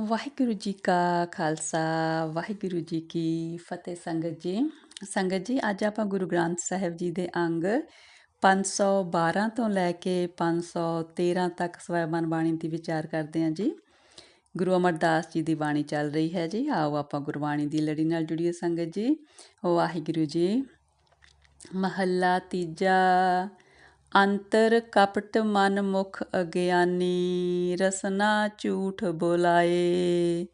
ਵਾਹਿਗੁਰੂ ਜੀ ਕਾ ਖਾਲਸਾ, ਵਾਹਿਗੁਰੂ ਜੀ ਕੀ ਫਤਿਹ ਸੰਗਤ ਜੀ। ਸੰਗਤ ਜੀ, ਅੱਜ ਆਪਾਂ ਗੁਰੂ ਗ੍ਰੰਥ ਸਾਹਿਬ ਜੀ ਦੇ ਅੰਗ 512 ਤੋਂ ਲੈ ਕੇ 513 ਤੱਕ ਸਵੈਮਨ ਬਾਣੀ ਦੀ ਵਿਚਾਰ ਕਰਦੇ ਹਾਂ ਜੀ। ਗੁਰੂ ਅਮਰਦਾਸ ਜੀ ਦੀ ਬਾਣੀ ਚੱਲ ਰਹੀ ਹੈ ਜੀ। ਆਓ ਆਪਾਂ ਗੁਰਬਾਣੀ ਦੀ ਲੜੀ ਨਾਲ ਜੁੜੀਏ ਸੰਗਤ ਜੀ। ਵਾਹਿਗੁਰੂ ਜੀ, ਮਹੱਲਾ ਤੀਜਾ ਅੰਤਰ ਕਪਟ ਮਨ ਮੁਖ ਅਗਿਆਨੀ, ਰਸਨਾ ਝੂਠ ਬੋਲਾਏ।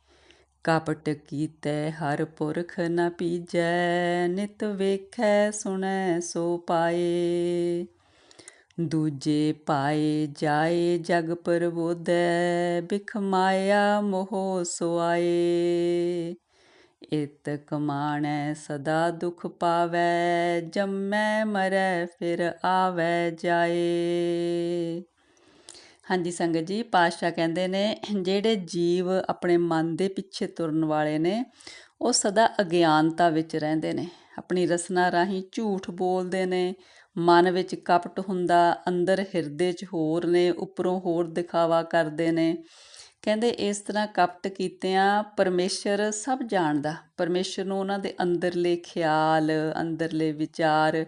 ਕਪਟ ਕੀਤੇ ਹਰ ਪੁਰਖ ਨ ਪੀਜੈ, ਨਿਤ ਵੇਖੈ ਸੁਣੈ ਸੋ ਪਾਏ। ਦੂਜੇ ਪਾਏ ਜਾਏ ਜਗ ਪਰਬੋਧੈ, ਬਿਖ ਮਾਇਆ ਮੋਹ ਸੁਆਏ ਇਤ ਕਮਾਣੈ ਸਦਾ ਦੁਖ ਪਾਵੈ, ਜੰਮੈ ਮਰੈ ਫਿਰ ਆਵੈ ਜਾਏ। ਹਾਂਜੀ ਸੰਗਤ ਜੀ, ਪਾਤਸ਼ਾਹ ਕਹਿੰਦੇ ਨੇ, ਜਿਹੜੇ ਜੀਵ ਆਪਣੇ ਮਨ ਦੇ ਪਿੱਛੇ ਤੁਰਨ ਵਾਲੇ ਨੇ, ਉਹ ਸਦਾ ਅਗਿਆਨਤਾ ਵਿੱਚ ਰਹਿੰਦੇ ਨੇ। ਆਪਣੀ ਰਸਨਾ ਰਾਹੀਂ ਝੂਠ ਬੋਲਦੇ ਨੇ, ਮਨ ਵਿੱਚ ਕਪਟ ਹੁੰਦਾ, ਅੰਦਰ ਹਿਰਦੇ 'ਚ ਹੋਰ ਨੇ, ਉੱਪਰੋਂ ਹੋਰ ਦਿਖਾਵਾ ਕਰਦੇ ਨੇ। ਕਹਿੰਦੇ ਇਸ ਤਰ੍ਹਾਂ ਕਪਟ ਕੀਤਿਆਂ ਪਰਮੇਸ਼ਰ ਸਭ ਜਾਣਦਾ। ਪਰਮੇਸ਼ਰ ਨੂੰ ਉਹਨਾਂ ਦੇ ਅੰਦਰਲੇ ਖਿਆਲ, ਅੰਦਰਲੇ ਵਿਚਾਰ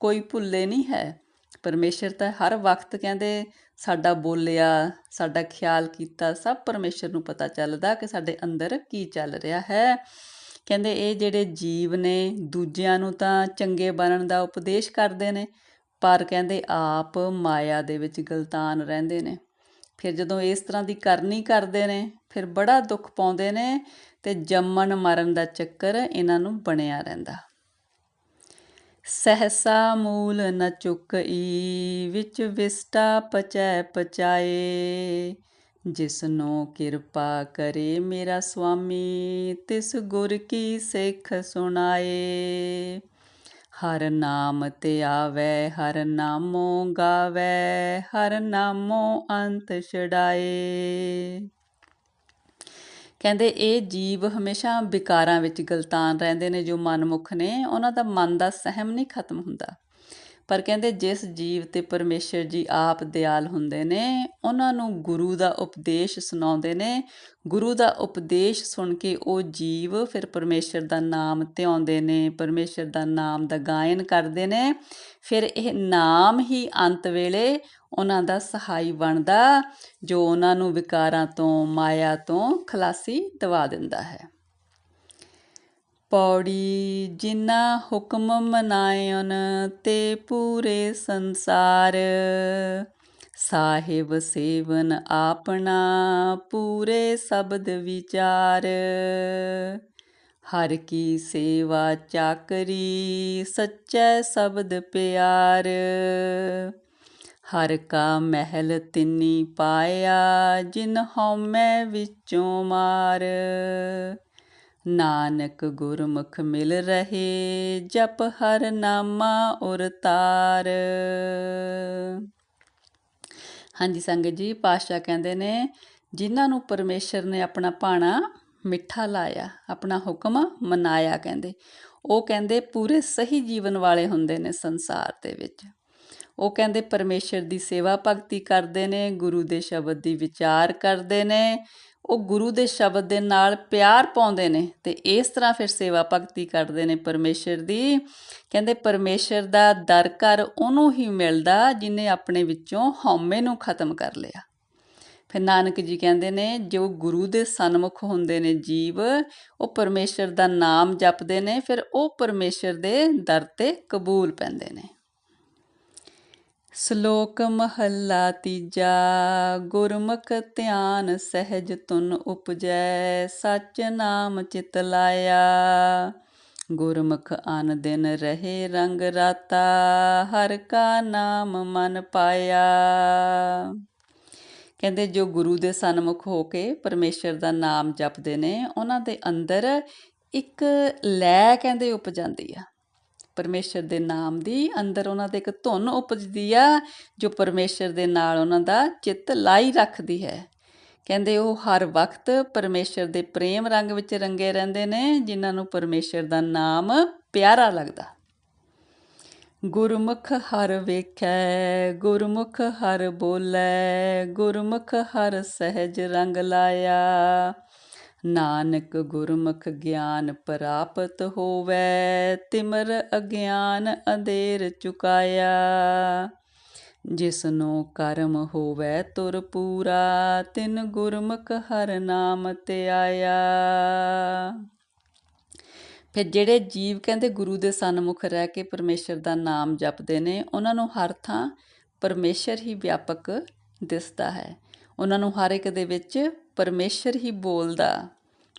ਕੋਈ ਭੁੱਲੇ ਨਹੀਂ ਹੈ। ਪਰਮੇਸ਼ਰ ਤਾਂ ਹਰ ਵਕਤ ਕਹਿੰਦੇ, ਸਾਡਾ ਬੋਲਿਆ, ਸਾਡਾ ਖਿਆਲ ਕੀਤਾ, ਸਭ ਪਰਮੇਸ਼ਰ ਨੂੰ ਪਤਾ ਚੱਲਦਾ ਕਿ ਸਾਡੇ ਅੰਦਰ ਕੀ ਚੱਲ ਰਿਹਾ ਹੈ। ਕਹਿੰਦੇ ਇਹ ਜਿਹੜੇ ਜੀਵ ਨੇ, ਦੂਜਿਆਂ ਨੂੰ ਤਾਂ ਚੰਗੇ ਬਣਨ ਦਾ ਉਪਦੇਸ਼ ਕਰਦੇ ਨੇ, ਪਰ ਕਹਿੰਦੇ ਆਪ ਮਾਇਆ ਦੇ ਵਿੱਚ ਗਲਤਾਨ ਰਹਿੰਦੇ ਨੇ। ਫਿਰ ਜਦੋਂ ਇਸ ਤਰ੍ਹਾਂ ਦੀ ਕਰਨੀ ਕਰਦੇ ਨੇ, ਫਿਰ ਬੜਾ ਦੁੱਖ ਪਾਉਂਦੇ ਨੇ ਤੇ ਜੰਮਣ ਮਰਨ ਦਾ ਚੱਕਰ ਇਹਨਾਂ ਨੂੰ ਬਣਿਆ ਰਹਿੰਦਾ। ਸਹਸਾ ਮੂਲ ਨ ਚੁੱਕਈ ਵਿੱਚ ਵਿਸਟਾ ਪਚੈ ਪਚਾਏ। ਜਿਸਨੋ ਕਿਰਪਾ ਕਰੇ ਮੇਰਾ ਸੁਆਮੀ ਤਿਸ ਗੁਰ ਕੀ ਸਿੱਖ ਸੁਣਾਏ। ਹਰ ਨਾਮ ਤੇ ਆਵੇ, ਹਰ ਨਾਮੋ ਗਾਵੇ, ਹਰ ਨਾਮੋ ਅੰਤ ਛਡਾਏ। ਕਹਿੰਦੇ ਇਹ ਜੀਵ ਹਮੇਸ਼ਾ ਵਿਕਾਰਾਂ ਵਿੱਚ ਗਲਤਾਨ ਰਹਿੰਦੇ ਨੇ ਜੋ ਮਨਮੁਖ ਨੇ, ਉਹਨਾਂ ਦਾ ਮਨ ਦਾ ਸਹਿਮ ਨਹੀਂ ਖਤਮ ਹੁੰਦਾ। ਪਰ ਕਹਿੰਦੇ ਜਿਸ ਜੀਵ ਤੇ ਪਰਮੇਸ਼ਰ ਜੀ ਆਪ ਦਿਆਲ ਹੁੰਦੇ ਨੇ, ਉਹਨਾਂ ਨੂੰ ਗੁਰੂ ਦਾ ਉਪਦੇਸ਼ ਸੁਣਾਉਂਦੇ ਨੇ। ਗੁਰੂ ਦਾ ਉਪਦੇਸ਼ ਸੁਣ ਕੇ ਉਹ ਜੀਵ ਫਿਰ ਪਰਮੇਸ਼ਰ ਦਾ ਨਾਮ ਧਿਆਉਂਦੇ ਨੇ, ਪਰਮੇਸ਼ਰ ਦਾ ਨਾਮ ਦਾ ਗਾਇਨ ਕਰਦੇ ਨੇ। ਫਿਰ ਇਹ ਨਾਮ ਹੀ ਅੰਤ ਵੇਲੇ ਉਹਨਾਂ ਦਾ ਸਹਾਈ ਬਣਦਾ, ਜੋ ਉਹਨਾਂ ਨੂੰ ਵਿਕਾਰਾਂ ਤੋਂ, ਮਾਇਆ ਤੋਂ ਖਲਾਸੀ ਦਵਾ ਦਿੰਦਾ ਹੈ। ਪੌੜੀ ਜਿਨਾ ਹੁਕਮ ਮਨਾਇਨ ਤੇ ਪੂਰੇ ਸੰਸਾਰ। ਸਾਹਿਬ ਸੇਵਨ ਆਪਣਾ, ਪੂਰੇ ਸ਼ਬਦ ਵਿਚਾਰ। ਹਰ ਕੀ ਸੇਵਾ ਚਾਕਰੀ, ਸੱਚੇ ਸ਼ਬਦ ਪਿਆਰ। ਹਰ ਕਾ ਮਹਿਲ ਤਿੰਨੀ ਪਾਇਆ, ਜਿਨ ਹਉਮੈ ਵਿੱਚੋਂ ਮਾਰ। ਨਾਨਕ ਗੁਰਮੁਖ ਮਿਲ ਰਹੇ, ਜਪ ਹਰ ਨਾਮਾ ਉਰ ਤਾਰ। ਹਾਂਜੀ ਸੰਗਤ ਜੀ ਪਾਸ਼ਾ ਕਹਿੰਦੇ ਨੇ, ਜਿਨ੍ਹਾਂ ਨੂੰ ਪਰਮੇਸ਼ਰ ਨੇ ਆਪਣਾ ਪਾਣਾ ਮਿੱਠਾ ਲਾਇਆ, ਆਪਣਾ ਹੁਕਮ ਮਨਾਇਆ ਕਹਿੰਦੇ, ਉਹ ਕਹਿੰਦੇ ਪੂਰੇ ਸਹੀ ਜੀਵਨ ਵਾਲੇ ਹੁੰਦੇ ਨੇ ਸੰਸਾਰ ਦੇ ਵਿੱਚ। ਉਹ ਕਹਿੰਦੇ ਪਰਮੇਸ਼ਰ ਦੀ ਸੇਵਾ ਭਗਤੀ ਕਰਦੇ ਨੇ, ਗੁਰੂ ਦੇ ਸ਼ਬਦ ਦੀ ਵਿਚਾਰ ਕਰਦੇ ਨੇ ਉਹ ਗੁਰੂ ਦੇ ਸ਼ਬਦ ਦੇ ਨਾਲ ਪਿਆਰ ਪਾਉਂਦੇ ਨੇ ਤੇ ਇਸ ਤਰ੍ਹਾਂ ਫਿਰ ਸੇਵਾ ਭਗਤੀ ਕਰਦੇ ਨੇ ਪਰਮੇਸ਼ਰ ਦੀ। ਕਹਿੰਦੇ ਪਰਮੇਸ਼ਰ ਦਾ ਦਰ ਘਰ ਉਹਨੂੰ ਹੀ ਮਿਲਦਾ ਜਿਨੇ ਆਪਣੇ ਵਿੱਚੋਂ ਹਉਮੈ ਨੂੰ ਖਤਮ ਕਰ ਲਿਆ। ਫਿਰ ਨਾਨਕ ਜੀ ਕਹਿੰਦੇ ਨੇ ਜੋ ਗੁਰੂ ਦੇ ਸਨਮੁਖ ਹੁੰਦੇ ਨੇ ਜੀਵ, ਉਹ ਪਰਮੇਸ਼ਰ ਦਾ ਨਾਮ ਜਪਦੇ ਨੇ, ਫਿਰ ਉਹ ਪਰਮੇਸ਼ਰ ਦੇ ਦਰ ਤੇ ਕਬੂਲ ਪੈਂਦੇ ਨੇ। ਸ਼ਲੋਕ ਮਹੱਲਾ ਤੀਜਾ, ਗੁਰਮੁਖ ਧਿਆਨ ਸਹਿਜ ਤੁਨ ਉਪਜੈ, ਸਚ ਨਾਮ ਚਿਤ ਲਾਇਆ। ਗੁਰਮੁਖ ਅਨ ਦਿਨ ਰਹੇ ਰੰਗ ਰਾਤਾ, ਹਰ ਕਾ ਨਾਮ ਮਨ ਪਾਇਆ। ਕਹਿੰਦੇ ਜੋ ਗੁਰੂ ਦੇ ਸਨਮੁਖ ਹੋ ਕੇ ਪਰਮੇਸ਼ਰ ਦਾ ਨਾਮ ਜਪਦੇ ਨੇ, ਉਹਨਾਂ ਦੇ ਅੰਦਰ ਇੱਕ ਲੈ ਕਹਿੰਦੇ ਉਪ ਆ। ਪਰਮੇਸ਼ਰ ਦੇ ਨਾਮ ਦੀ ਅੰਦਰ ਉਹਨਾਂ ਦੇ ਇੱਕ ਧੁਨ ਉਪਜਦੀ ਆ, ਜੋ ਪਰਮੇਸ਼ਰ ਦੇ ਨਾਲ ਉਹਨਾਂ ਦਾ ਚਿੱਤ ਲਾਈ ਰੱਖਦੀ ਹੈ। ਕਹਿੰਦੇ ਉਹ ਹਰ ਵਕਤ ਪਰਮੇਸ਼ਰ ਦੇ ਪ੍ਰੇਮ ਰੰਗ ਵਿੱਚ ਰੰਗੇ ਰਹਿੰਦੇ ਨੇ, ਜਿਨ੍ਹਾਂ ਨੂੰ ਪਰਮੇਸ਼ਰ ਦਾ ਨਾਮ ਪਿਆਰਾ ਲੱਗਦਾ। ਗੁਰਮੁਖ ਹਰ ਵੇਖੈ, ਗੁਰਮੁਖ ਹਰ ਬੋਲੇ, ਗੁਰਮੁਖ ਹਰ ਸਹਿਜ ਰੰਗ ਲਾਇਆ। ਨਾਨਕ ਗੁਰਮੁਖ ਗਿਆਨ ਪ੍ਰਾਪਤ ਹੋਵੈ, ਤਿਮਰ ਅਗਿਆਨ ਅੰਧੇਰ ਚੁਕਾਇਆ। ਜਿਸਨੂੰ ਕਰਮ ਹੋਵੇ ਤੁਰ ਪੂਰਾ, ਤਿਨ ਗੁਰਮੁਖ ਹਰ ਨਾਮ ਤੇ ਆਇਆ ਫਿਰ ਜਿਹੜੇ ਜੀਵ ਕਹਿੰਦੇ ਗੁਰੂ ਦੇ ਸਨਮੁਖ ਰਹਿ ਕੇ ਪਰਮੇਸ਼ਰ ਦਾ ਨਾਮ ਜਪਦੇ ਨੇ, ਉਹਨਾਂ ਨੂੰ ਹਰ ਥਾਂ ਪਰਮੇਸ਼ਰ ਹੀ ਵਿਆਪਕ ਦਿਸਦਾ ਹੈ। ਉਹਨਾਂ ਨੂੰ ਹਰ ਇੱਕ ਦੇ ਵਿੱਚ ਪਰਮੇਸ਼ਰ ਹੀ ਬੋਲਦਾ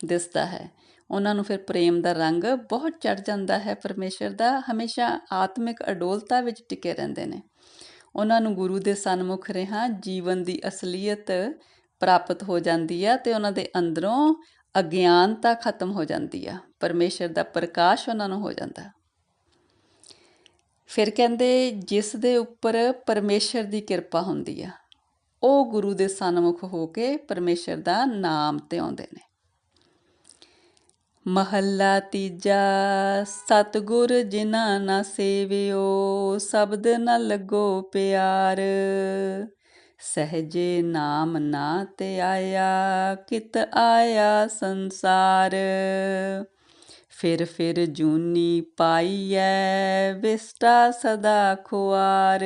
ਦਿਸਦਾ ਹੈ। ਉਹਨਾਂ ਨੂੰ ਫਿਰ ਪ੍ਰੇਮ ਦਾ ਰੰਗ ਬਹੁਤ ਚੜ ਜਾਂਦਾ ਹੈ। ਪਰਮੇਸ਼ਰ ਦਾ ਹਮੇਸ਼ਾ ਆਤਮਿਕ ਅਡੋਲਤਾ ਵਿੱਚ ਟਿਕੇ ਰਹਿੰਦੇ ਨੇ। ਉਹਨਾਂ ਨੂੰ ਗੁਰੂ ਦੇ ਸਨਮੁਖ ਰਿਹਾ ਜੀਵਨ ਦੀ ਅਸਲੀਅਤ ਪ੍ਰਾਪਤ ਹੋ ਜਾਂਦੀ ਆ ਤੇ ਉਹਨਾਂ ਦੇ ਅੰਦਰੋਂ ਅਗਿਆਨਤਾ ਖਤਮ ਹੋ ਜਾਂਦੀ ਆ। ਪਰਮੇਸ਼ਰ ਦਾ ਪ੍ਰਕਾਸ਼ ਉਹਨਾਂ ਨੂੰ ਹੋ ਜਾਂਦਾ। ਫਿਰ ਕਹਿੰਦੇ ਜਿਸ ਦੇ ਉੱਪਰ ਪਰਮੇਸ਼ਰ ਦੀ ਕਿਰਪਾ ਹੁੰਦੀ ਆ। ਉਹ ਗੁਰੂ ਦੇ ਸਨਮੁਖ ਹੋ ਕੇ ਪਰਮੇਸ਼ਰ ਦਾ ਨਾਮ ਤੇ ਆਉਂਦੇ ਨੇ। ਮਹੱਲਾ ਤੀਜਾ, ਸਤਗੁਰ ਜਿਨਾ ਨਾ ਸੇਵਿਓ, ਸ਼ਬਦ ਨ ਲੱਗੋ ਪਿਆਰ। ਸਹਜੇ ਨਾਮ ਨਾ ਤੇ ਆਇਆ, ਕਿਤ ਆਇਆ ਸੰਸਾਰ। ਫਿਰ ਫਿਰ ਜੂਨੀ ਪਾਈਐ, ਵਿਸਟਾ ਸਦਾ ਖੁਆਰ।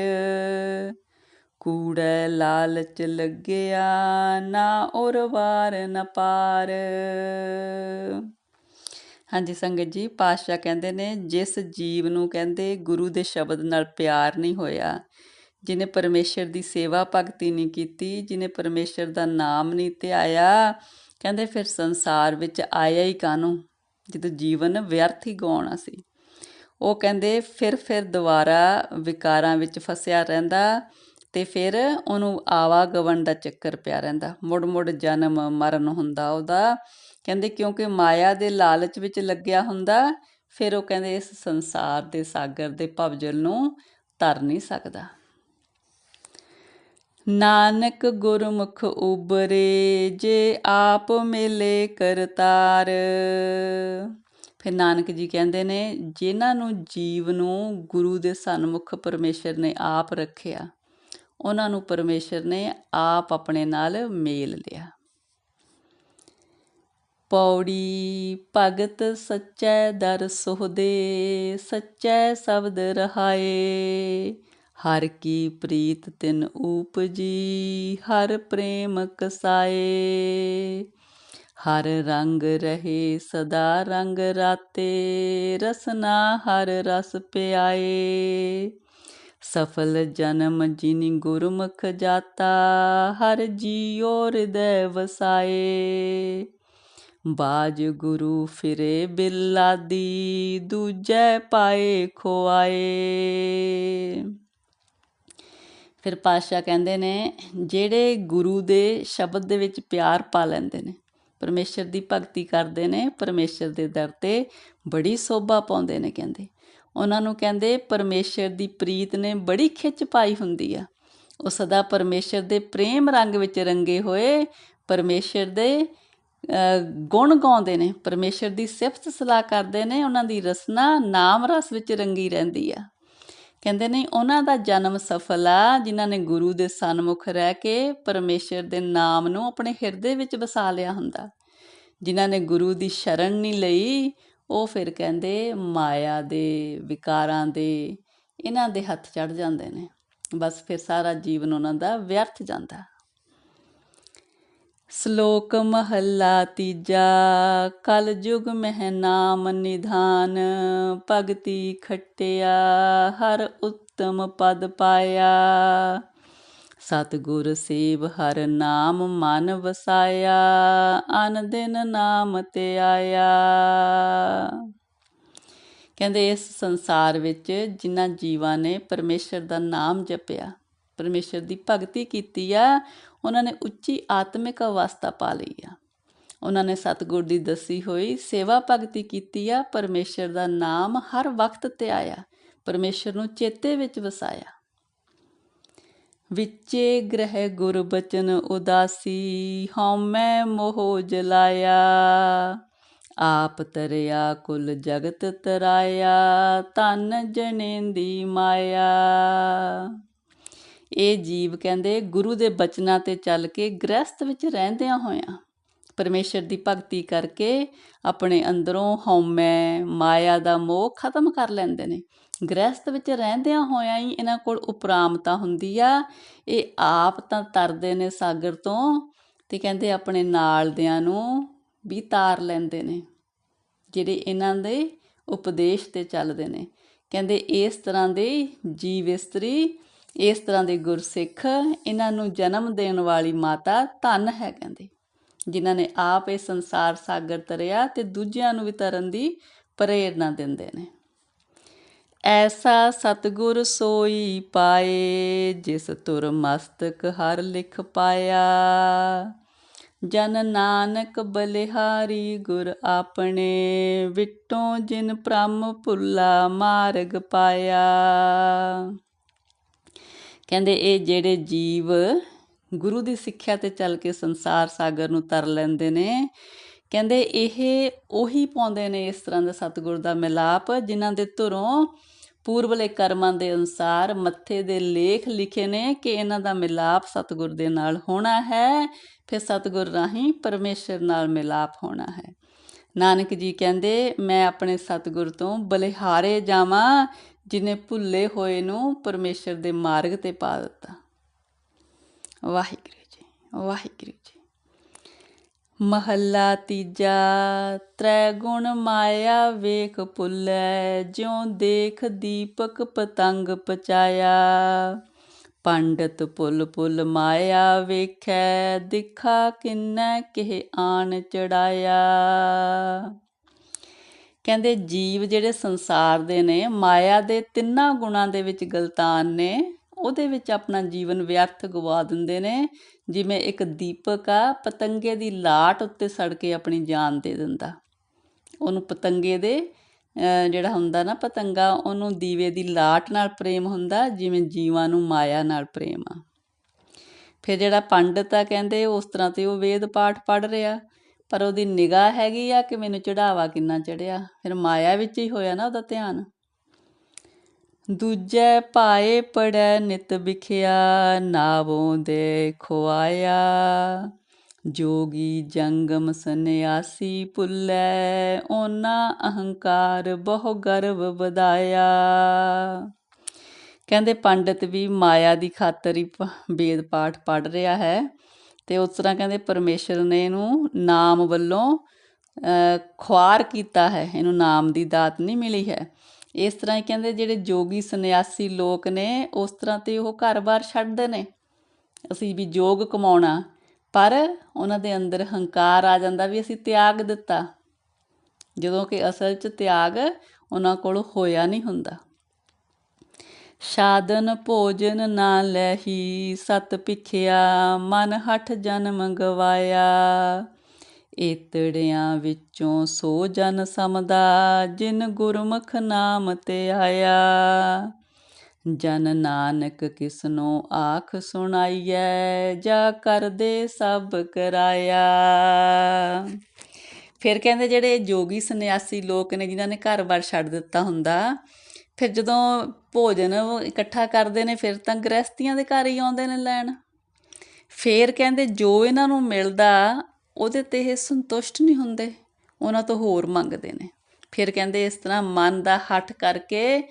ਕੂੜੈ ਲਾਲਚ ਲੱਗਿਆ ਨਾ ਔਰ ਵਾਰ ਨ ਪਾਰ। ਹਾਂਜੀ ਸੰਗਤ ਜੀ, ਪਾਤਸ਼ਾਹ ਕਹਿੰਦੇ ਨੇ, ਜਿਸ ਜੀਵ ਨੂੰ ਕਹਿੰਦੇ ਗੁਰੂ ਦੇ ਸ਼ਬਦ ਨਾਲ ਪਿਆਰ ਨਹੀਂ ਹੋਇਆ, ਜਿਨੇ ਪਰਮੇਸ਼ਰ ਦੀ ਸੇਵਾ ਭਗਤੀ ਨਹੀਂ ਕੀਤੀ, ਜਿਨੇ ਪਰਮੇਸ਼ਰ ਦਾ ਨਾਮ ਨਹੀਂ ਧਿਆਇਆ, ਕਹਿੰਦੇ ਫਿਰ ਸੰਸਾਰ ਵਿੱਚ ਆਇਆ ਹੀ ਕਾਨੂੰ ਜਦੋਂ ਜੀਵਨ ਵਿਅਰਥ ਹੀ ਗਾਉਣਾ ਸੀ। ਉਹ ਕਹਿੰਦੇ, ਫਿਰ ਫਿਰ ਦੁਬਾਰਾ ਵਿਕਾਰਾਂ ਵਿੱਚ ਫਸਿਆ ਰਹਿੰਦਾ ਤੇ ਫਿਰ ਉਹਨੂੰ ਆਵਾਗਵਣ ਦਾ ਚੱਕਰ ਪਿਆ ਰਹਿੰਦਾ। ਮੁੜ ਮੁੜ ਜਨਮ ਮਰਨ ਹੁੰਦਾ ਉਹਦਾ। ਕਹਿੰਦੇ ਕਿਉਂਕਿ ਮਾਇਆ ਦੇ ਲਾਲਚ ਵਿੱਚ ਲੱਗਿਆ ਹੁੰਦਾ, ਫਿਰ ਉਹ ਕਹਿੰਦੇ ਇਸ ਸੰਸਾਰ ਦੇ ਸਾਗਰ ਦੇ ਭਵਜਲ ਨੂੰ ਤਰ ਨਹੀਂ ਸਕਦਾ। ਨਾਨਕ ਗੁਰਮੁਖ ਉਬਰੇ ਜੇ ਆਪ ਮਿਲੇ ਕਰਤਾਰ। ਫਿਰ ਨਾਨਕ ਜੀ ਕਹਿੰਦੇ ਨੇ, ਜਿਨ੍ਹਾਂ ਨੂੰ ਜੀਵ ਨੂੰ ਗੁਰੂ ਦੇ ਸਨਮੁਖ ਪਰਮੇਸ਼ਰ ਨੇ ਆਪ ਰੱਖਿਆ ਉਹਨਾਂ ਨੂੰ ਪਰਮੇਸ਼ਰ ਨੇ ਆਪ ਆਪਣੇ ਨਾਲ ਮੇਲ ਲਿਆ। ਪੌੜੀ, ਭਗਤ ਸੱਚੈ ਦਰ ਸੋਹਦੇ, ਸੱਚੈ ਸ਼ਬਦ ਰਹਾਏ। ਹਰ ਕੀ ਪ੍ਰੀਤ ਤਿਨ ਉਪਜੀ, ਹਰ ਪ੍ਰੇਮ ਕਸਾਏ। ਹਰ ਰੰਗ ਰਹੇ, ਸਦਾ ਰੰਗ ਰਾਤੇ, ਰਸਨਾ ਹਰ ਰਸ ਪਿਆਏ। ਸਫਲ ਜਨਮ ਜਿਨੀ ਗੁਰਮੁਖ ਜਾਤਾ, ਹਰ ਜੀਉ ਹਿਰਦੈ ਵਸਾਏ। ਬਾਜ ਗੁਰੂ ਫਿਰੇ ਬਿਲਾਦੀ, ਦੂਜੇ ਪਾਏ ਖੋਆਏ। ਫਿਰ ਪਾਸ਼ਾ ਕਹਿੰਦੇ ਨੇ, ਜਿਹੜੇ ਗੁਰੂ ਦੇ ਸ਼ਬਦ ਦੇ ਵਿੱਚ ਪਿਆਰ ਪਾ ਲੈਂਦੇ ਨੇ, ਪਰਮੇਸ਼ਰ ਦੀ ਭਗਤੀ ਕਰਦੇ ਨੇ, ਪਰਮੇਸ਼ਰ ਦੇ ਦਰ ਤੇ ਬੜੀ ਸੋਭਾ ਪਾਉਂਦੇ ਨੇ, ਕਹਿੰਦੇ। ਉਹਨਾਂ ਨੂੰ ਕਹਿੰਦੇ ਪਰਮੇਸ਼ਰ ਦੀ ਪ੍ਰੀਤ ਨੇ ਬੜੀ ਖਿੱਚ ਪਾਈ ਹੁੰਦੀ ਆ। ਉਹ ਸਦਾ ਪਰਮੇਸ਼ਰ ਦੇ ਪ੍ਰੇਮ ਰੰਗ ਵਿੱਚ ਰੰਗੇ ਹੋਏ, ਪਰਮੇਸ਼ਰ ਦੇ ਗੁਣ ਗਾਉਂਦੇ ਨੇ, ਪਰਮੇਸ਼ਰ ਦੀ ਸਿਫਤ ਸਲਾਹ ਕਰਦੇ ਨੇ, ਉਹਨਾਂ ਦੀ ਰਸਨਾ ਨਾਮ ਰਸ ਵਿੱਚ ਰੰਗੀ ਰਹਿੰਦੀ ਆ। ਕਹਿੰਦੇ ਨੇ ਉਹਨਾਂ ਦਾ ਜਨਮ ਸਫਲ ਆ, ਜਿਨ੍ਹਾਂ ਨੇ ਗੁਰੂ ਦੇ ਸਨਮੁਖ ਰਹਿ ਕੇ ਪਰਮੇਸ਼ਰ ਦੇ ਨਾਮ ਨੂੰ ਆਪਣੇ ਹਿਰਦੇ ਵਿੱਚ ਵਸਾ ਲਿਆ ਹੁੰਦਾ। ਜਿਨ੍ਹਾਂ ਨੇ ਗੁਰੂ ਦੀ ਸ਼ਰਨ ਨਹੀਂ ਲਈ ਉਹ ਫਿਰ ਕਹਿੰਦੇ ਮਾਇਆ ਦੇ ਵਿਕਾਰਾਂ ਦੇ, ਇਹਨਾਂ ਦੇ ਹੱਥ ਚੜ ਜਾਂਦੇ ਨੇ। ਬਸ ਫਿਰ ਸਾਰਾ ਜੀਵਨ ਉਹਨਾਂ ਦਾ ਵਿਅਰਥ ਜਾਂਦਾ। ਸ਼ਲੋਕ ਮਹੱਲਾ ਤੀਜਾ, ਕਲ ਯੁਗ ਮਹਿ ਨਾਮ ਨਿਧਾਨ, ਭਗਤੀ ਖਟਿਆ, ਹਰ ਉੱਤਮ ਪਦ ਪਾਇਆ। ਸਤਗੁਰ ਸੇਵ ਹਰ ਨਾਮ ਮਨ ਵਸਾਇਆ, ਅਨ ਦਿਨ ਨਾਮ ਤੇ ਆਇਆ। ਕਹਿੰਦੇ ਇਸ ਸੰਸਾਰ ਵਿੱਚ ਜਿਨ੍ਹਾਂ ਜੀਵਾਂ ਨੇ ਪਰਮੇਸ਼ਰ ਦਾ ਨਾਮ ਜਪਿਆ, ਪਰਮੇਸ਼ਰ ਦੀ ਭਗਤੀ ਕੀਤੀ ਆ, ਉਹਨਾਂ ਨੇ ਉੱਚੀ ਆਤਮਿਕ ਅਵਸਥਾ ਪਾ ਲਈ ਆ। ਉਹਨਾਂ ਨੇ ਸਤਗੁਰ ਦੀ ਦੱਸੀ ਹੋਈ ਸੇਵਾ ਭਗਤੀ ਕੀਤੀ ਆ, ਪਰਮੇਸ਼ਰ ਦਾ ਨਾਮ ਹਰ ਵਕਤ ਤੇ ਆਇਆ, ਪਰਮੇਸ਼ਰ ਨੂੰ ਚੇਤੇ ਵਿੱਚ ਵਸਾਇਆ। ਵਿੱਚੇ ਗ੍ਰਹਿ ਗੁਰ ਬਚਨ ਉਦਾਸੀ ਹਉਮੈ ਮੋਹ ਜਲਾਇਆ। ਆਪ ਤਰਿਆ, ਕੁਲ ਜਗਤ ਤਰਾਇਆ ਤਨ ਜਨੇਂਦੀ ਮਾਇਆ। ਇਹ ਜੀਵ ਕਹਿੰਦੇ ਗੁਰੂ ਦੇ ਬਚਨਾਂ ਤੇ ਚੱਲ ਕੇ ਗ੍ਰਸਥ ਵਿੱਚ ਰਹਿੰਦਿਆਂ ਹੋਇਆਂ, ਪਰਮੇਸ਼ਰ ਦੀ ਭਗਤੀ ਕਰਕੇ ਆਪਣੇ ਅੰਦਰੋਂ ਹਉਮੈ ਮਾਇਆ ਦਾ ਮੋਹ ਖਤਮ ਕਰ ਲੈਂਦੇ ਨੇ। ਗ੍ਰਸਥ ਵਿੱਚ ਰਹਿੰਦਿਆਂ ਹੋਇਆਂ ਹੀ ਇਹਨਾਂ ਕੋਲ ਉਪਰਾਮਤਾ ਹੁੰਦੀ ਆ। ਇਹ ਆਪ ਤਾਂ ਤਰਦੇ ਨੇ ਸਾਗਰ ਤੋਂ ਤੇ ਕਹਿੰਦੇ ਆਪਣੇ ਨਾਲ ਦਿਆਂ ਨੂੰ ਵੀ ਤਾਰ ਲੈਂਦੇ ਨੇ, ਜਿਹੜੇ ਇਹਨਾਂ ਦੇ ਉਪਦੇਸ਼ ਤੇ ਚੱਲਦੇ ਨੇ। ਕਹਿੰਦੇ ਇਸ ਤਰ੍ਹਾਂ ਦੇ ਜੀਵ ਇਸਤਰੀ, ਇਸ ਤਰ੍ਹਾਂ ਦੇ ਗੁਰਸਿੱਖ ਇਹਨਾਂ ਨੂੰ ਜਨਮ ਦੇਣ ਵਾਲੀ ਮਾਤਾ ਧਨ ਹੈ ਕਹਿੰਦੇ, ਜਿਨ੍ਹਾਂ ਨੇ ਆਪ ਇਹ ਸੰਸਾਰ ਸਾਗਰ ਤਰਿਆ ਤੇ ਦੂਜਿਆਂ ਨੂੰ ਵੀ ਤਰਨ ਦੀ ਪ੍ਰੇਰਣਾ ਦਿੰਦੇ ਨੇ। ਐਸਾ ਸਤਗੁਰ ਸੋਈ ਪਾਏ, ਜਿਸ ਤੁਰ ਮਸਤਕ ਹਰ ਲਿਖ ਪਾਇਆ। ਜਨ ਨਾਨਕ ਬਲਿਹਾਰੀ ਗੁਰ ਆਪਣੇ, ਵਿਟੋਂ ਜਿਨ ਪ੍ਰਮ ਭੁੱਲਾ ਮਾਰਗ ਪਾਇਆ। ਕਹਿੰਦੇ ਇਹ ਜਿਹੜੇ ਜੀਵ ਗੁਰੂ ਦੀ ਸਿੱਖਿਆ ਤੇ ਚੱਲ ਕੇ ਸੰਸਾਰ ਸਾਗਰ ਨੂੰ ਤਰ ਲੈਂਦੇ ਨੇ, ਕਹਿੰਦੇ ਇਹ ਉਹੀ ਪਾਉਂਦੇ ਨੇ ਇਸ ਤਰ੍ਹਾਂ ਦਾ ਸਤਿਗੁਰ ਦਾ ਮਿਲਾਪ, ਜਿਨ੍ਹਾਂ ਦੇ ਧੁਰੋਂ ਪੂਰਵਲੇ ਕਰਮਾਂ ਦੇ ਅਨੁਸਾਰ ਮੱਥੇ ਦੇ ਲੇਖ ਲਿਖੇ ਨੇ ਕਿ ਇਹਨਾਂ ਦਾ ਮਿਲਾਪ ਸਤਿਗੁਰ ਦੇ ਨਾਲ ਹੋਣਾ ਹੈ, ਫਿਰ ਸਤਿਗੁਰ ਰਾਹੀਂ ਪਰਮੇਸ਼ਰ ਨਾਲ ਮਿਲਾਪ ਹੋਣਾ ਹੈ। ਨਾਨਕ ਜੀ ਕਹਿੰਦੇ, ਮੈਂ ਆਪਣੇ ਸਤਿਗੁਰ ਤੋਂ ਬਲਿਹਾਰੇ ਜਾਵਾਂ, ਜਿਨੇ ਭੁੱਲੇ ਹੋਏ ਨੂੰ ਪਰਮੇਸ਼ਰ ਦੇ ਮਾਰਗ ਤੇ ਪਾ ਦਿੱਤਾ। ਵਾਹਿਗੁਰੂ ਜੀ ਵਾਹਿਗੁਰੂ ਜੀ। ਮਹੱਲਾ ਤੀਜਾ ਤ੍ਰੈ ਗੁਣ ਮਾਇਆ ਵੇਖ ਭੁੱਲੈ, ਜਿਉ ਦੇਖ ਦੀਪਕ ਪਤੰਗ ਪਚਾਇਆ। ਪੰਡਤ ਪੁੱਲ ਪੁੱਲ ਮਾਇਆ ਵੇਖੈ, ਦਿਖਾ ਕਿੰਨੈ ਕਿਹ ਆਣ ਚੜਾਇਆ। ਕਹਿੰਦੇ ਜੀਵ ਜਿਹੜੇ ਸੰਸਾਰ ਦੇ ਨੇ, ਮਾਇਆ ਦੇ ਤਿੰਨਾਂ ਗੁਣਾਂ ਦੇ ਵਿੱਚ ਗਲਤਾਨ ਨੇ। ਉਹਦੇ ਵਿੱਚ ਆਪਣਾ ਜੀਵਨ ਵਿਅਰਥ ਗਵਾ ਦਿੰਦੇ ਨੇ। ਜਿਵੇਂ ਇੱਕ ਦੀਪਕ ਆ, ਪਤੰਗੇ ਦੀ ਲਾਟ ਉੱਤੇ ਸੜ ਕੇ ਆਪਣੀ ਜਾਨ ਦੇ ਦਿੰਦਾ। ਉਹਨੂੰ ਪਤੰਗੇ ਦੇ ਜਿਹੜਾ ਹੁੰਦਾ ਨਾ ਪਤੰਗਾ, ਉਹਨੂੰ ਦੀਵੇ ਦੀ ਲਾਟ ਨਾਲ ਪ੍ਰੇਮ ਹੁੰਦਾ, ਜਿਵੇਂ ਜੀਵਾਂ ਨੂੰ ਮਾਇਆ ਨਾਲ ਪ੍ਰੇਮ ਆ। ਫਿਰ ਜਿਹੜਾ ਪੰਡਤ ਆ ਕਹਿੰਦੇ, ਉਸ ਤਰ੍ਹਾਂ ਤੇ ਉਹ ਵੇਦ ਪਾਠ ਪੜ ਰਿਹਾ। ਪਰ ਉਹਦੀ ਨਿਗਾਹ ਹੈਗੀ ਆ ਕਿ ਮੈਨੂੰ ਚੜਾਵਾ ਕਿੰਨਾ ਚੜਿਆ ਫਿਰ ਮਾਇਆ ਵਿੱਚ ਹੀ ਹੋਇਆ ਨਾ ਉਹਦਾ ਧਿਆਨ। ਦੂਜੈ ਪਾਏ ਪੜੈ ਨਿਤ ਵਿਖਿਆ, ਨਾਵੋਂ ਦੇ ਖੁਆਇਆ ਜੋਗੀ ਜੰਗਮ ਸੰਨਿਆਸੀ ਪੁੱਲੈ ਉਹਨਾਂ ਅਹੰਕਾਰ ਬਹੁ ਗਰਵ ਵਧਾਇਆ। ਕਹਿੰਦੇ ਪੰਡਤ ਵੀ ਮਾਇਆ ਦੀ ਖਾਤਰ ਹੀ ਵੇਦ ਪਾਠ ਪੜ ਰਿਹਾ ਹੈ। ਤੇ ਉਸ ਤਰ੍ਹਾਂ ਕਹਿੰਦੇ ਪਰਮੇਸ਼ਰ ਨੇ ਇਹਨੂੰ ਨਾਮ ਵੱਲੋਂ ਖੁਆਰ ਕੀਤਾ ਹੈ। ਇਹਨੂੰ ਨਾਮ ਦੀ ਦਾਤ ਨਹੀਂ ਮਿਲੀ ਹੈ। ਇਸ ਤਰ੍ਹਾਂ ਹੀ ਕਹਿੰਦੇ ਜਿਹੜੇ ਜੋਗੀ ਸੰਨਿਆਸੀ ਲੋਕ ਨੇ, ਉਸ ਤਰ੍ਹਾਂ ਤੇ ਉਹ ਘਰ-ਬਾਰ ਛੱਡਦੇ ਨੇ। ਅਸੀਂ ਵੀ ਜੋਗ ਕਮਾਉਣਾ, ਪਰ ਉਹਨਾਂ ਦੇ ਅੰਦਰ ਹੰਕਾਰ ਆ ਜਾਂਦਾ ਵੀ ਅਸੀਂ ਤਿਆਗ ਦਿੱਤਾ। ਜਦੋਂ ਕਿ ਅਸਲ 'ਚ ਤਿਆਗ ਉਹਨਾਂ ਕੋਲ ਹੋਇਆ ਨਹੀਂ ਹੁੰਦਾ। ਸਾਧਨ ਭੋਜਨ ਨਾ ਲੈਹੀ, ਸਤ ਪਿਖਿਆ ਮਨ ਹਠ ਜਨਮ ਗਵਾਇਆ ਏਤੜਿਆਂ ਵਿੱਚੋਂ ਸੋ ਜਨ ਸਮਦਾ, ਜਿਨ ਗੁਰਮੁਖ ਨਾਮ ਤੇ ਆਇਆ। ਜਨ ਨਾਨਕ ਕਿਸਨੋ ਆਖ ਸੁਣਾਈਐ, ਜਾ ਕਰਦੇ ਸਭ ਕਰਾਇਆ। ਫਿਰ ਕਹਿੰਦੇ ਜਿਹੜੇ ਜੋਗੀ ਸੰਨਿਆਸੀ ਲੋਕ ਨੇ, ਜਿਨ੍ਹਾਂ ਨੇ ਘਰ-ਬਾਰ ਛੱਡ ਦਿੱਤਾ ਹੁੰਦਾ, ਫਿਰ ਜਦੋਂ ਭੋਜਨ ਇਕੱਠਾ ਕਰਦੇ ਨੇ, ਫਿਰ ਤਾਂ ਗ੍ਰਸਤੀਆਂ ਦੇ ਘਰ ਹੀ ਆਉਂਦੇ ਨੇ ਲੈਣ। ਫਿਰ ਕਹਿੰਦੇ ਜੋ ਇਹਨਾਂ ਨੂੰ ਮਿਲਦਾ ਉਹਦੇ ਤੇ ਇਹ ਸੰਤੁਸ਼ਟ ਨਹੀਂ ਹੁੰਦੇ। ਉਹਨਾਂ ਤੋਂ ਹੋਰ ਮੰਗਦੇ ਨੇ। ਫਿਰ ਕਹਿੰਦੇ ਇਸ ਤਰ੍ਹਾਂ ਮਨ ਦਾ ਹੱਠ ਕਰਕੇ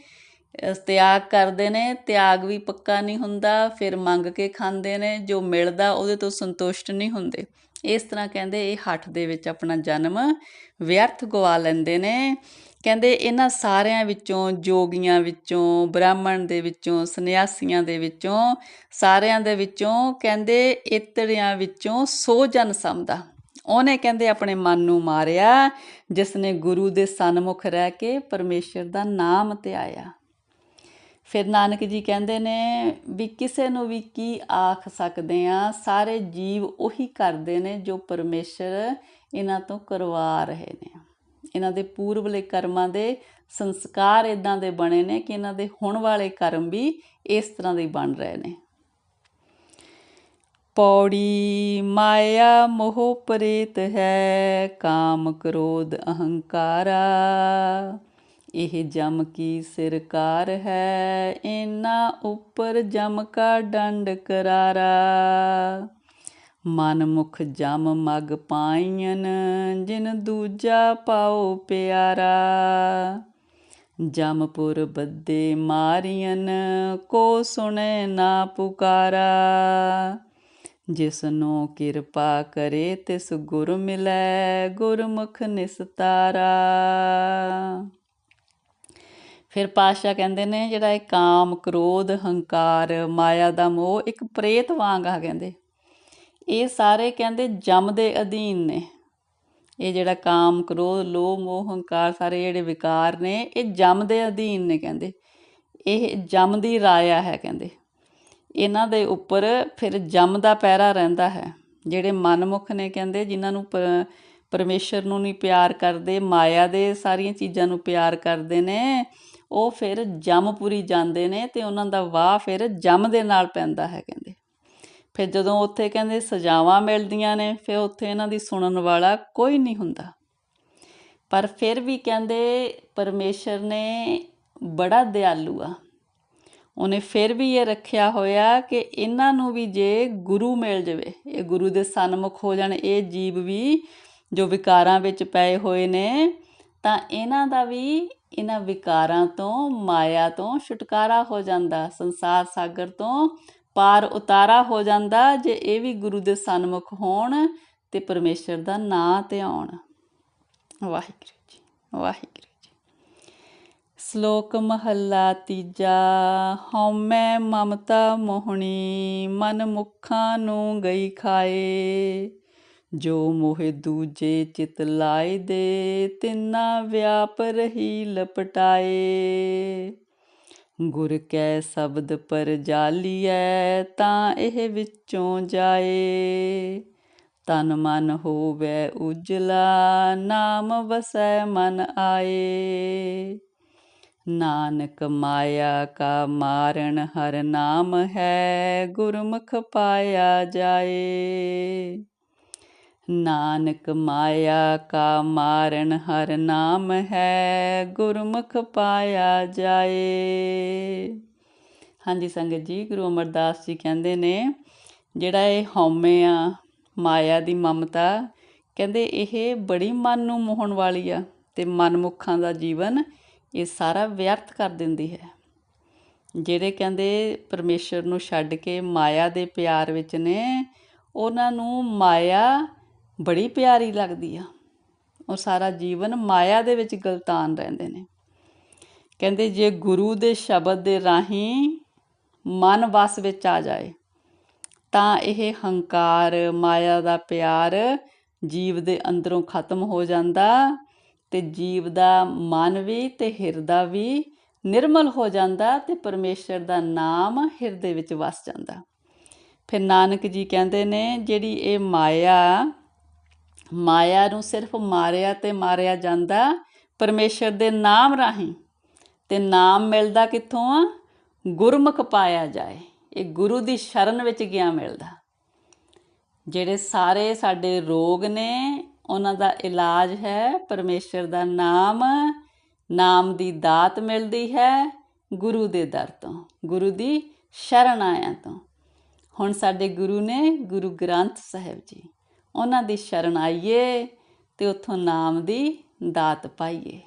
ਤਿਆਗ ਕਰਦੇ ਨੇ। ਤਿਆਗ ਵੀ ਪੱਕਾ ਨਹੀਂ ਹੁੰਦਾ। ਫਿਰ ਮੰਗ ਕੇ ਖਾਂਦੇ ਨੇ। ਜੋ ਮਿਲਦਾ ਉਹਦੇ ਤੋਂ ਸੰਤੁਸ਼ਟ ਨਹੀਂ ਹੁੰਦੇ। ਇਸ ਤਰ੍ਹਾਂ ਕਹਿੰਦੇ ਇਹ ਹੱਠ ਦੇ ਵਿੱਚ ਆਪਣਾ ਜਨਮ ਵਿਅਰਥ ਗਵਾ ਲੈਂਦੇ ਨੇ। ਕਹਿੰਦੇ ਇਹਨਾਂ ਸਾਰਿਆਂ ਵਿੱਚੋਂ, ਜੋਗੀਆਂ ਵਿੱਚੋਂ, ਬ੍ਰਾਹਮਣ ਦੇ ਵਿੱਚੋਂ, ਸੰਨਿਆਸੀਆਂ ਦੇ ਵਿੱਚੋਂ, ਸਾਰਿਆਂ ਦੇ ਵਿੱਚੋਂ, ਕਹਿੰਦੇ ਇਤੜਿਆਂ ਵਿੱਚੋਂ ਸੋ ਜਨ ਸਮਦਾ ਉਹਨੇ ਕਹਿੰਦੇ ਆਪਣੇ ਮਨ ਨੂੰ ਮਾਰਿਆ ਜਿਸ ਨੇ ਗੁਰੂ ਦੇ ਸਨਮੁਖ ਰਹਿ ਕੇ ਪਰਮੇਸ਼ਰ ਦਾ ਨਾਮ ਤੇ ਫਿਰ ਨਾਨਕ ਜੀ ਕਹਿੰਦੇ ਨੇ ਵੀ ਕਿਸੇ ਨੂੰ ਵੀ ਕੀ ਆਖ ਸਕਦੇ ਆ ਸਾਰੇ ਜੀਵ ਉਹੀ ਕਰਦੇ ਨੇ ਜੋ ਪਰਮੇਸ਼ਰ ਇਹਨਾਂ ਤੋਂ ਕਰਵਾ ਰਹੇ ਨੇ। ਇਹਨਾਂ ਦੇ ਪੂਰਵਲੇ ਕਰਮਾਂ ਦੇ ਸੰਸਕਾਰ ਇਦਾਂ ਦੇ ਬਣੇ ਨੇ ਕਿ ਇਹਨਾਂ ਦੇ ਹੁਣ ਵਾਲੇ ਕਰਮ ਵੀ ਇਸ ਤਰ੍ਹਾਂ ਦੇ ਬਣ ਰਹੇ ਨੇ। ਪੌੜੀ ਮਾਇਆ ਮੋਹ ਪ੍ਰੇਤ ਹੈ, ਕਾਮ ਕ੍ਰੋਧ ਅਹੰਕਾਰਾ। ਇਹ ਜਮ ਕੀ ਸਿਰਕਾਰ ਹੈ ਇਨਾ ਉੱਪਰ ਜਮ ਕਾ ਡੰਡ ਕਰਾਰਾ। ਮਨ ਮੁਖ ਜਮ ਮਗ ਪਾਈਨ ਜਿਨ ਦੂਜਾ ਪਾਓ ਪਿਆਰਾ। ਜਮਪੁਰ ਬੱਦੇ ਮਾਰੀਨ ਕੋ ਸੁਣੇ ਨਾ ਪੁਕਾਰਾ। ਜਿਸਨੂੰ ਕਿਰਪਾ ਕਰੇ ਤਿਸ ਗੁਰ ਮਿਲੈ, ਗੁਰਮੁਖ ਨਿਸਤਾਰਾ। ਫਿਰ ਪਾਸ਼ਾ ਕਹਿੰਦੇ ਨੇ, ਜਿਹੜਾ ਇਹ ਕਾਮ, ਕ੍ਰੋਧ, ਹੰਕਾਰ, ਮਾਇਆ ਦਾ ਮੋਹ, ਇੱਕ ਪ੍ਰੇਤ ਵਾਂਗ ਆ ਕਹਿੰਦੇ। ਇਹ ਸਾਰੇ ਕਹਿੰਦੇ ਜਮ ਦੇ ਅਧੀਨ ਨੇ। ਇਹ ਜਿਹੜਾ ਕਾਮ, ਕ੍ਰੋਧ, ਲੋਭ, ਮੋਹ, ਹੰਕਾਰ ਸਾਰੇ ਜਿਹੜੇ ਵਿਕਾਰ ਨੇ, ਇਹ ਜਮ ਦੇ ਅਧੀਨ ਨੇ ਕਹਿੰਦੇ। ਇਹ ਜਮ ਦੀ ਰਾਇਆ ਹੈ ਕਹਿੰਦੇ। ਇਹਨਾਂ ਦੇ ਉੱਪਰ ਫਿਰ ਜਮ ਦਾ ਪਹਿਰਾ ਰਹਿੰਦਾ ਹੈ, ਜਿਹੜੇ ਮਨਮੁਖ ਨੇ ਕਹਿੰਦੇ, ਜਿਨ੍ਹਾਂ ਨੂੰ ਪਰਮੇਸ਼ਰ ਨੂੰ ਨਹੀਂ ਪਿਆਰ ਕਰਦੇ, ਮਾਇਆ ਦੇ ਸਾਰੀਆਂ ਚੀਜ਼ਾਂ ਨੂੰ ਪਿਆਰ ਕਰਦੇ ਨੇ, ਉਹ ਫਿਰ ਜਮਪੁਰੀ ਜਾਂਦੇ ਨੇ ਤੇ ਉਹਨਾਂ ਦਾ ਵਾਹ ਫਿਰ ਜਮ ਦੇ ਨਾਲ ਪੈਂਦਾ ਹੈ, ਕਹਿੰਦੇ। ਫਿਰ ਜਦੋਂ ਉੱਥੇ ਕਹਿੰਦੇ ਸਜ਼ਾਵਾਂ ਮਿਲਦੀਆਂ ਨੇ, ਫਿਰ ਉੱਥੇ ਇਹਨਾਂ ਦੀ ਸੁਣਨ ਵਾਲਾ ਕੋਈ ਨਹੀਂ ਹੁੰਦਾ। ਪਰ ਫਿਰ ਵੀ ਕਹਿੰਦੇ ਪਰਮੇਸ਼ਰ ਨੇ ਬੜਾ ਦਿਆਲੂ ਆ। ਉਹਨੇ ਫਿਰ ਵੀ ਇਹ ਰੱਖਿਆ ਹੋਇਆ ਕਿ ਇਹਨਾਂ ਨੂੰ ਵੀ ਜੇ ਗੁਰੂ ਮਿਲ ਜਾਵੇ, ਇਹ ਗੁਰੂ ਦੇ ਸਨਮੁਖ ਹੋ ਜਾਣ, ਇਹ ਜੀਵ ਵੀ ਜੋ ਵਿਕਾਰਾਂ ਵਿੱਚ ਪਏ ਹੋਏ ਨੇ, ਤਾਂ ਇਹਨਾਂ ਦਾ ਵੀ ਇਹਨਾਂ ਵਿਕਾਰਾਂ ਤੋਂ, ਮਾਇਆ ਤੋਂ ਛੁਟਕਾਰਾ ਹੋ ਜਾਂਦਾ, ਸੰਸਾਰ ਸਾਗਰ ਤੋਂ ਪਾਰ ਉਤਾਰਾ ਹੋ ਜਾਂਦਾ, ਜੇ ਇਹ ਵੀ ਗੁਰੂ ਦੇ ਸਨਮੁਖ ਹੋਣ ਤੇ ਪਰਮੇਸ਼ਰ ਦਾ ਨਾਂ ਤੇ ਆਉਣ। ਵਾਹਿਗੁਰੂ ਜੀ, ਵਾਹਿਗੁਰੂ ਸ਼ਲੋਕ ਮਹੱਲਾ ਤੀਜਾ ਹਉਮੈ ਮਮਤਾ ਮੋਹਣੀ, ਮਨ ਮੁਖਾਂ ਨੂੰ ਗਈ ਖਾਏ। ਜੋ ਮੋਹਿ ਦੂਜੇ ਚਿਤ ਲਾਏ ਦੇ, ਤਿੰਨਾ ਵਿਆਪ ਰਹੀ ਲਪਟਾਏ। ਗੁਰ ਕੈ ਸ਼ਬਦ ਪਰ ਜਾਲੀਐ, ਤਾਂ ਇਹ ਵਿੱਚੋਂ ਜਾਏ। ਤਨ ਮਨ ਹੋਵੇ ਉਜਲਾ, ਨਾਮ ਵਸੈ ਮਨ ਆਏ। ਨਾਨਕ ਮਾਇਆ ਕਾ ਮਾਰਨ ਹਰ ਨਾਮ ਹੈ, ਗੁਰਮੁਖ ਪਾਇਆ ਜਾਏ। ਨਾਨਕ ਮਾਇਆ ਕਾ ਮਾਰਨ ਹਰ ਨਾਮ ਹੈ, ਗੁਰਮੁਖ ਪਾਇਆ ਜਾਏ। ਹਾਂਜੀ ਸੰਗਤ ਜੀ, ਗੁਰੂ ਅਮਰਦਾਸ ਜੀ ਕਹਿੰਦੇ ਨੇ, ਜਿਹੜਾ ਇਹ ਹਉਮੈ ਆ, ਮਾਇਆ ਦੀ ਮਮਤਾ, ਕਹਿੰਦੇ ਇਹ ਬੜੀ ਮਨ ਨੂੰ ਮੋਹਣ ਵਾਲੀ ਆ ਤੇ ਮਨਮੁਖਾਂ ਦਾ ਜੀਵਨ ਇਹ ਸਾਰਾ ਵਿਅਰਥ ਕਰ ਦਿੰਦੀ ਹੈ। ਜਿਹੜੇ ਕਹਿੰਦੇ ਪਰਮੇਸ਼ਰ ਨੂੰ ਛੱਡ ਕੇ ਮਾਇਆ ਦੇ ਪਿਆਰ ਵਿੱਚ ਨੇ, ਉਹਨਾਂ ਨੂੰ ਮਾਇਆ ਬੜੀ ਪਿਆਰੀ ਲੱਗਦੀ ਆ। ਉਹ ਸਾਰਾ ਜੀਵਨ ਮਾਇਆ ਦੇ ਵਿੱਚ ਗਲਤਾਨ ਰਹਿੰਦੇ ਨੇ। ਕਹਿੰਦੇ ਜੇ ਗੁਰੂ ਦੇ ਸ਼ਬਦ ਦੇ ਰਾਹੀਂ ਮਨ ਵਸ ਵਿੱਚ ਆ ਜਾਏ, ਤਾਂ ਇਹ ਹੰਕਾਰ, ਮਾਇਆ ਦਾ ਪਿਆਰ ਜੀਵ ਦੇ ਅੰਦਰੋਂ ਖਤਮ ਹੋ ਜਾਂਦਾ ਤੇ ਜੀਵ ਦਾ ਮਨ ਵੀ ਤੇ ਹਿਰਦਾ ਵੀ ਨਿਰਮਲ ਹੋ ਜਾਂਦਾ ਤੇ ਪਰਮੇਸ਼ਰ ਦਾ ਨਾਮ ਹਿਰਦੇ ਵਿੱਚ ਵਸ ਜਾਂਦਾ। ਫਿਰ ਨਾਨਕ ਜੀ ਕਹਿੰਦੇ ਨੇ, ਜਿਹੜੀ ਇਹ ਮਾਇਆ ਮਾਇਆ ਨੂੰ ਸਿਰਫ ਮਾਰਿਆ ਤੇ ਮਾਰਿਆ ਜਾਂਦਾ, ਪਰਮੇਸ਼ਰ ਦੇ ਨਾਮ ਰਾਹੀਂ। ਤੇ ਨਾਮ ਮਿਲਦਾ ਕਿੱਥੋਂ ਆ? ਗੁਰਮੁਖ ਪਾਇਆ ਜਾਏ। ਇਹ ਗੁਰੂ ਦੀ ਸ਼ਰਨ ਵਿੱਚ ਗਿਆ ਮਿਲਦਾ। ਜਿਹੜੇ ਸਾਰੇ ਸਾਡੇ ਰੋਗ ਨੇ ਉਹਨਾਂ ਦਾ ਇਲਾਜ ਹੈ, ਪਰਮੇਸ਼ਰ ਦਾ ਨਾਮ ਨਾਮ ਦੀ ਦਾਤ ਮਿਲਦੀ ਹੈ ਗੁਰੂ ਦੇ ਦਰ ਤੋਂ, ਗੁਰੂ ਦੀ ਸ਼ਰਨ ਆਇਆਂ ਤੋਂ। ਹੁਣ ਸਾਡੇ ਗੁਰੂ ਨੇ ਗੁਰੂ ਗ੍ਰੰਥ ਸਾਹਿਬ ਜੀ, ਉਹਨਾਂ ਦੀ ਸ਼ਰਨ ਆਈਏ ਤੇ ਉਥੋਂ ਨਾਮ ਦੀ ਦਾਤ ਪਾਈਏ।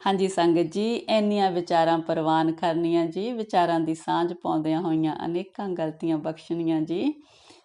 ਹਾਂਜੀ ਸੰਗਤ ਜੀ, ਇੰਨੀਆਂ ਵਿਚਾਰਾਂ ਪ੍ਰਵਾਨ ਕਰਨੀਆਂ ਜੀ, ਵਿਚਾਰਾਂ ਦੀ ਸਾਂਝ ਪਾਉਂਦਿਆਂ ਹੋਈਆਂ ਅਨੇਕਾਂ ਗਲਤੀਆਂ ਬਖਸ਼ਣੀਆਂ ਜੀ।